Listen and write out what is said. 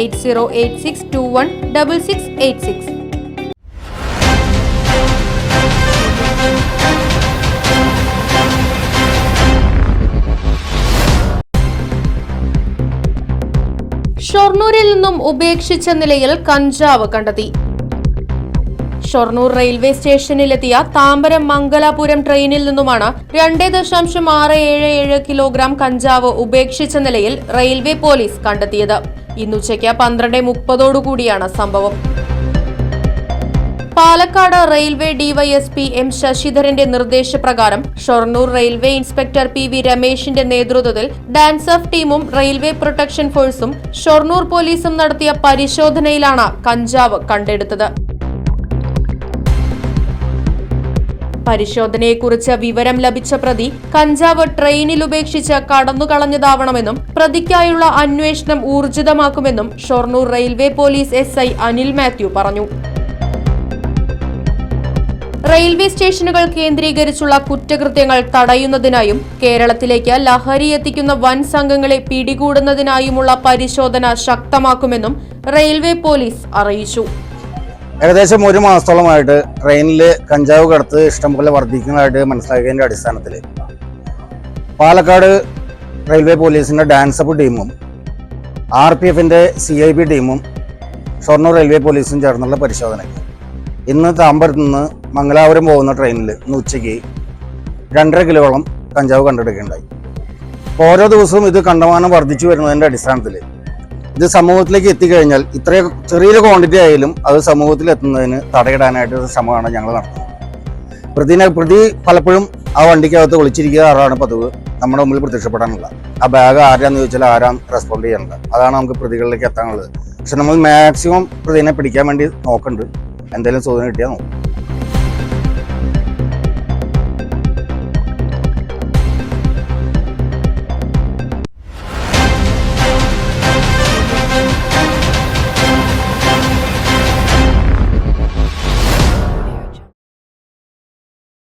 Eight zero eight six two one double six eight six. ഷൊർണൂരിൽ നിന്നും ഉപേക്ഷിച്ച നിലയിൽ കഞ്ചാവ് കണ്ടെത്തി. ഷൊർണൂർ റെയിൽവേ സ്റ്റേഷനിലെത്തിയ താമ്പരം മംഗലാപുരം ട്രെയിനിൽ നിന്നുമാണ് രണ്ടേ ദശാംശം ആറ് ഏഴ് ഏഴ് കിലോഗ്രാം കഞ്ചാവ് ഉപേക്ഷിച്ച നിലയിൽ റെയിൽവേ പോലീസ് കണ്ടെത്തിയത്. ഇന്നുച്ചയ്ക്ക് പന്ത്രണ്ട് മുപ്പതോടുകൂടിയാണ് സംഭവം. പാലക്കാട് റെയിൽവേ ഡിവൈഎസ്പി എം ശശിധരന്റെ നിർദ്ദേശപ്രകാരം Shoranur railway inspector P V രമേശിന്റെ നേതൃത്വത്തിൽ ഡാൻസ് ഓഫ് ടീമും റെയിൽവേ പ്രൊട്ടക്ഷൻ ഫോഴ്സും ഷൊർണൂർ പോലീസും നടത്തിയ പരിശോധനയിലാണ് കഞ്ചാവ് കണ്ടെടുത്തത്. പരിശോധനയെക്കുറിച്ച് വിവരം ലഭിച്ച പ്രതി കഞ്ചാവ് ട്രെയിനിൽ ഉപേക്ഷിച്ച് കടന്നുകളഞ്ഞതാവണമെന്നും പ്രതിക്കായുള്ള അന്വേഷണം ഊർജിതമാക്കുമെന്നും Shoranur railway police SI Anil Mathew പറഞ്ഞു. റെയിൽവേ സ്റ്റേഷനുകൾ കേന്ദ്രീകരിച്ചുള്ള കുറ്റകൃത്യങ്ങൾ തടയുന്നതിനായും കേരളത്തിലേക്ക് ലഹരി എത്തിക്കുന്ന വൻ സംഘങ്ങളെ പിടികൂടുന്നതിനായുമുള്ള പരിശോധന ശക്തമാക്കുമെന്നും റെയിൽവേ പോലീസ് അറിയിച്ചു. ഏകദേശം ഒരു മാസത്തോളമായിട്ട് ട്രെയിനിൽ കഞ്ചാവ് കടത്ത് ഇഷ്ടംപോലെ വർദ്ധിക്കുന്നതായിട്ട് മനസ്സിലാക്കിയതിന്റെ അടിസ്ഥാനത്തിൽ പാലക്കാട് റെയിൽവേ പോലീസിന്റെ ഡാൻസപ്പ് ടീമും ആർ പി എഫിന്റെ സി ഐ ബി ടീമും ഷൊർണൂർ റെയിൽവേ പോലീസും ചേർന്നുള്ള പരിശോധനയ്ക്ക്. ഇന്ന് താമ്പരത്ത് നിന്ന് മംഗലാപുരം പോകുന്ന ട്രെയിനിൽ ഇന്ന് ഉച്ചയ്ക്ക് രണ്ടര കിലോളം കഞ്ചാവ് കണ്ടെടുക്കുകയുണ്ടായി. ഓരോ ദിവസവും ഇത് കണ്ടമാനം വർദ്ധിച്ചു വരുന്നതിന്റെ അടിസ്ഥാനത്തിൽ ഇത് സമൂഹത്തിലേക്ക് എത്തിക്കഴിഞ്ഞാൽ ഇത്രയും ചെറിയൊരു ക്വാണ്ടിറ്റി ആയാലും അത് സമൂഹത്തിൽ എത്തുന്നതിന് തടയിടാനായിട്ട് ഒരു ശ്രമമാണ് ഞങ്ങൾ നടത്തുന്നത്. പ്രതിനെ പ്രതി പലപ്പോഴും ആ വണ്ടിക്കകത്ത് ഒളിച്ചിരിക്കുക ആറാണ് പതിവ്. നമ്മുടെ മുമ്പിൽ പ്രത്യക്ഷപ്പെടാനുള്ള. ആ ബാഗ് ആരാന്ന് ചോദിച്ചാൽ ആരാം റെസ്പോണ്ട് ചെയ്യാനുള്ളത് അതാണ് നമുക്ക് പ്രതികളിലേക്ക് എത്താനുള്ളത്. പക്ഷെ നമ്മൾ മാക്സിമം പ്രതിനെ പിടിക്കാൻ വേണ്ടി നോക്കുന്നുണ്ട് എന്തെങ്കിലും ചോദ്യം കിട്ടിയാൽ നോക്കും.